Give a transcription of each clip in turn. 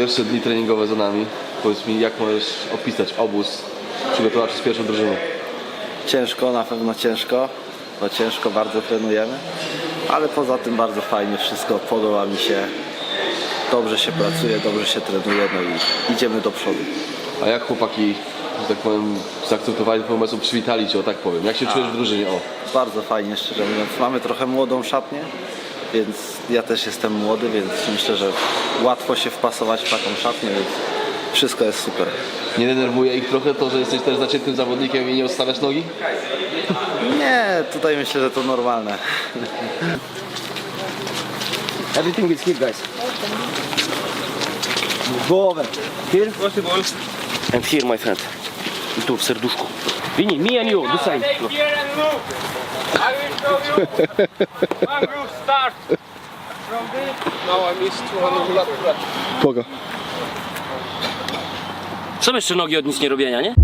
Pierwsze dni treningowe za nami. Powiedz mi, jak możesz opisać obóz przygotowawczy z pierwszą drużyną? Ciężko, na pewno ciężko, bo ciężko bardzo trenujemy, ale poza tym bardzo fajnie wszystko, podoba mi się, dobrze się pracuje, dobrze się trenuje, no i idziemy do przodu. A jak chłopaki, że tak powiem, zaakceptowali pomysł, przywitali cię, o tak powiem. Jak się czujesz w drużynie? O. Bardzo fajnie, szczerze mówiąc. Mamy trochę młodą szatnię, więc ja też jestem młody, więc myślę, że łatwo się wpasować w taką szatnię, więc wszystko jest super. Nie denerwuje ich trochę to, że jesteś też zaciętym zawodnikiem i nie odstawiasz nogi? Nie, tutaj myślę, że to normalne. Everything is here, guys. Go over. Here? And here, my friend. I tu w serduszku. Vini, me and you, this side. I will show you. One group start. From this. Now I missed 200 lat. Kogo? Są jeszcze nogi od nic nie robienia, nie?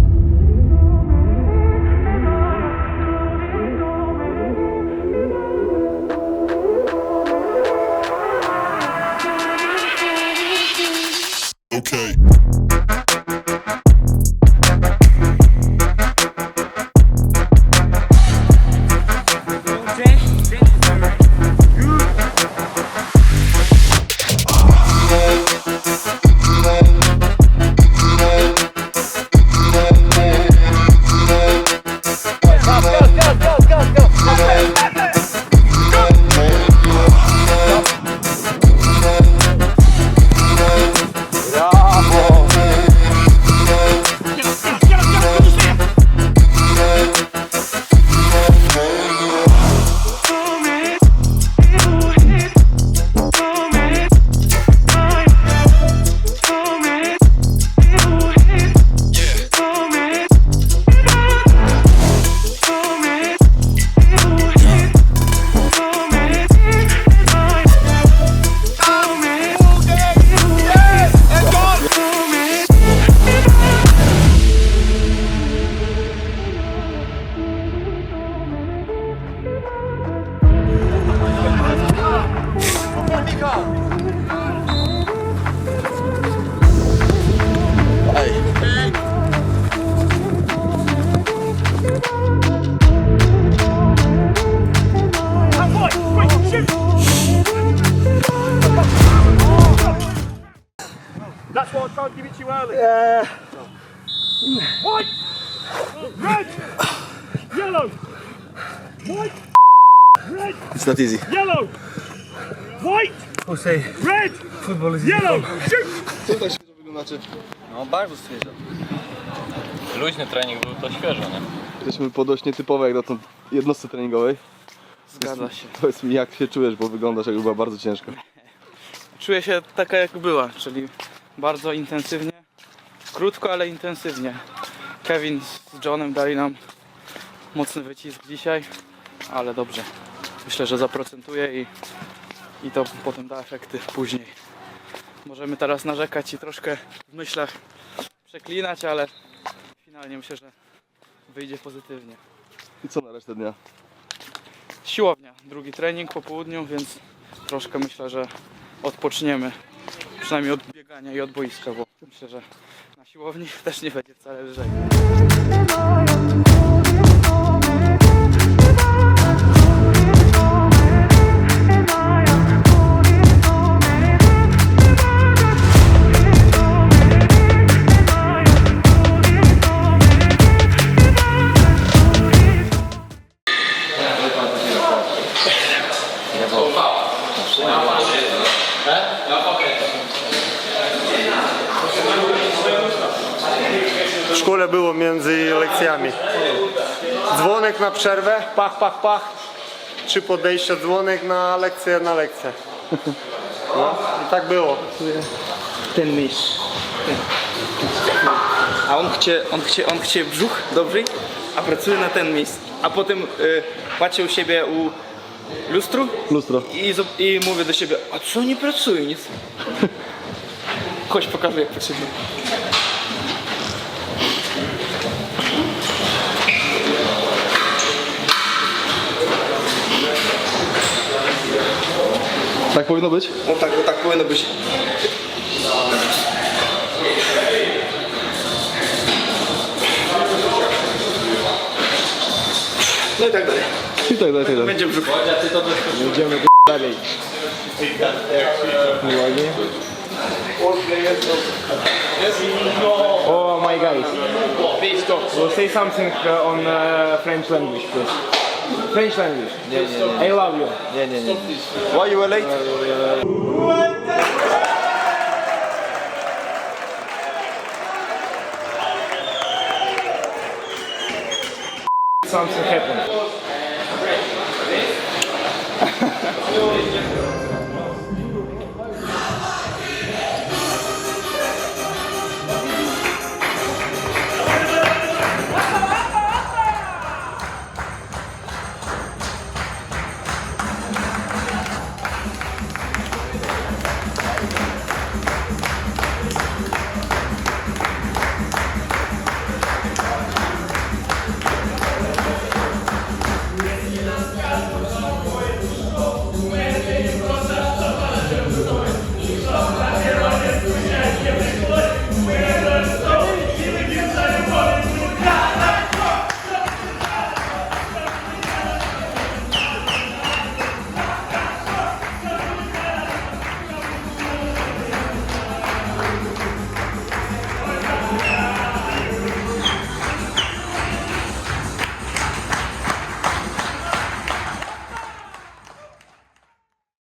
That's why I can't give it to you early. White, red, yellow, white, red, It's not easy. yellow, white, red, yellow. Shoot! Co tak świeżo wyglądacie? No bardzo świeżo. Luźny trening był to świeżo, nie? Jesteśmy po dość nietypowej jak dotąd jednostce treningowej. Zgadza się. Powiedz mi, jak się czujesz, bo wyglądasz jakby była bardzo ciężko. Czuję się taka jak była, czyli bardzo intensywnie, krótko, ale intensywnie. Kevin z Johnem dali nam mocny wycisk dzisiaj, ale dobrze. Myślę, że zaprocentuje i, i to potem da efekty później. Możemy teraz narzekać i troszkę w myślach przeklinać, ale finalnie myślę, że wyjdzie pozytywnie. I co na resztę dnia? Siłownia, drugi trening po południu, więc troszkę myślę, że odpoczniemy. Przynajmniej od biegania i od boiska, bo myślę, że na siłowni też nie będzie wcale lżej. W szkole było między lekcjami. Dzwonek na przerwę, pach, pach, pach. Trzy podejścia, dzwonek na lekcję, na lekcję. No, i tak było. Ten myśl. A on chce, on chce, on chce brzuch dobry, a pracuje na ten miejsc. A potem y, patrzy u siebie u lustru Lustro. i, zob- i mówię do siebie, a co nie pracuje nic? Chodź pokażę jak potrzebne. Tak powinno być? O tak, o tak powinno być. No i tak dalej. I tak dalej, tak dalej. Będzie brzuch. Jedziemy dalej. Ładnie. Oh my guys. We'll say something uh, on uh, French language, please. French language. Nie, nie, nie. I love you. Nie, nie, nie. Why you were late? Something happened.